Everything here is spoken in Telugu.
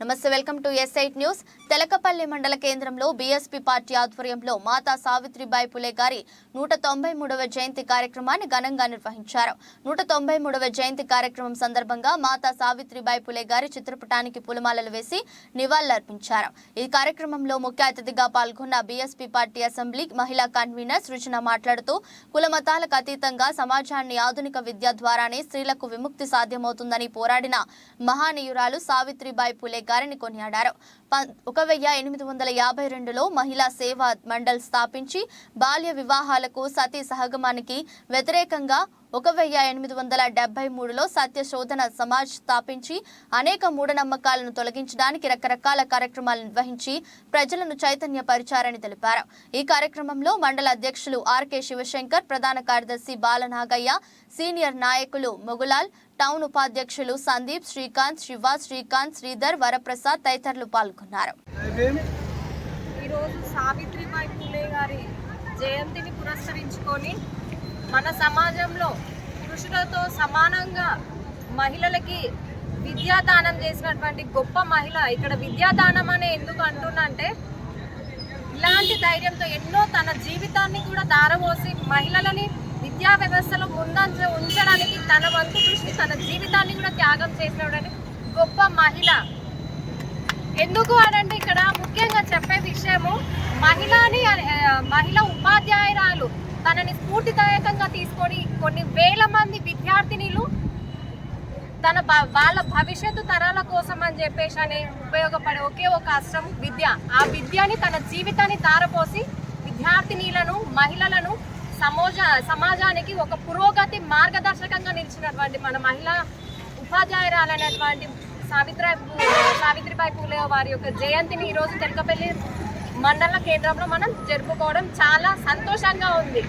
నమస్తే welcome to S eight news. Telakapalli మండల కేంద్రంలో బీఎస్పీ పార్టీ ఆధ్వర్యంలో మాతా సావిత్రిబాయి పులే గారి నూట తొంభై మూడవ జయంతి కార్యక్రమాన్ని ఘనంగా నిర్వహించారు. నూట తొంభై మూడవ జయంతి కార్యక్రమం సందర్భంగా మాతా సావిత్రిబాయి పులే గారి చిత్రపటానికి పూలమాలలు వేసి నివాళులర్పించారు. ఈ కార్యక్రమంలో ముఖ్య అతిథిగా పాల్గొన్న బీఎస్పీ పార్టీ అసెంబ్లీ మహిళా కన్వీనర్ సృజన మాట్లాడుతూ కులమతాలకు అతీతంగా సమాజాన్ని ఆధునిక విద్య ద్వారానే స్త్రీలకు విముక్తి సాధ్యమవుతుందని పోరాడిన మహానీయురాలు సావిత్రిబాయి పులే గారిని కొనియాడారు. ప- ఒక వెయ్యి ఎనిమిది వందల యాభై రెండులో మహిళా సేవా మండల్ స్థాపించి బాల్య వివాహాలకు సతీ సహగమానికి వ్యతిరేకంగా ఒక వెయ్యి ఎనిమిది వందల డెబ్బై మూడులో సత్య శోధన సమాజ్ స్థాపించి అనేక మూఢనమ్మకాలను తొలగించడానికి రకరకాల కార్యక్రమాలు నిర్వహించి ప్రజలను చైతన్యపరిచారని తెలిపారు. ఈ కార్యక్రమంలో మండల అధ్యక్షులు ఆర్కే శివశంకర్ ప్రధాన కార్యదర్శి బాలనాగయ్య సీనియర్ నాయకులు మొగులాల్ టౌన్ ఉపాధ్యక్షులు సందీప్ శ్రీకాంత్ శివ శ్రీకాంత్ శ్రీధర్ వరప్రసాద్ తదితరులు పాల్గొన్నారు. ఈరోజు సావిత్రిబాయి పూలే గారి జయంతిని పురస్కరించుకొని మన సమాజంలో పురుషులతో సమానంగా మహిళలకి విద్యాదానం చేసినటువంటి గొప్ప మహిళ ఇక్కడ విద్యాదానం అనే ఎందుకు అంటున్నంటే ఇలాంటి ధైర్యంతో ఎన్నో తన జీవితాన్ని కూడా దారపోసి మహిళలని విద్యా వ్యవస్థలో ముందంజ ఉంచడానికి తన వంతు కృషి తన జీవితాన్ని కూడా త్యాగం చేసినటువంటి గొప్ప మహిళ. ఎందుకు అనంటే ఇక్కడ ముఖ్యంగా చెప్పే విషయము మహిళని మహిళ ఉపాధ్యాయురాలు తనని స్ఫూర్తిదాయకంగా తీసుకొని కొన్ని వేల మంది విద్యార్థినిలు తన భ- వాళ్ళ భవిష్యత్తు తరాల కోసం అని చెప్పేసి అని ఉపయోగపడే ఒకే ఒక అస్త్రం విద్య. ఆ విద్యని తన జీవితాన్ని తారపోసి విద్యార్థినీలను మహిళలను సమోజ సమాజానికి ఒక పురోగతి మార్గదర్శకంగా నిలిచినటువంటి మన మహిళా ఉపాధ్యాయురాలైనటువంటి సావిత్రి సావిత్రిబాయి పూలే వారి యొక్క జయంతిని ఈరోజు తెలకపల్లి మండల కేంద్రంలో మనం జరుపుకోవడం చాలా సంతోషంగా ఉంది.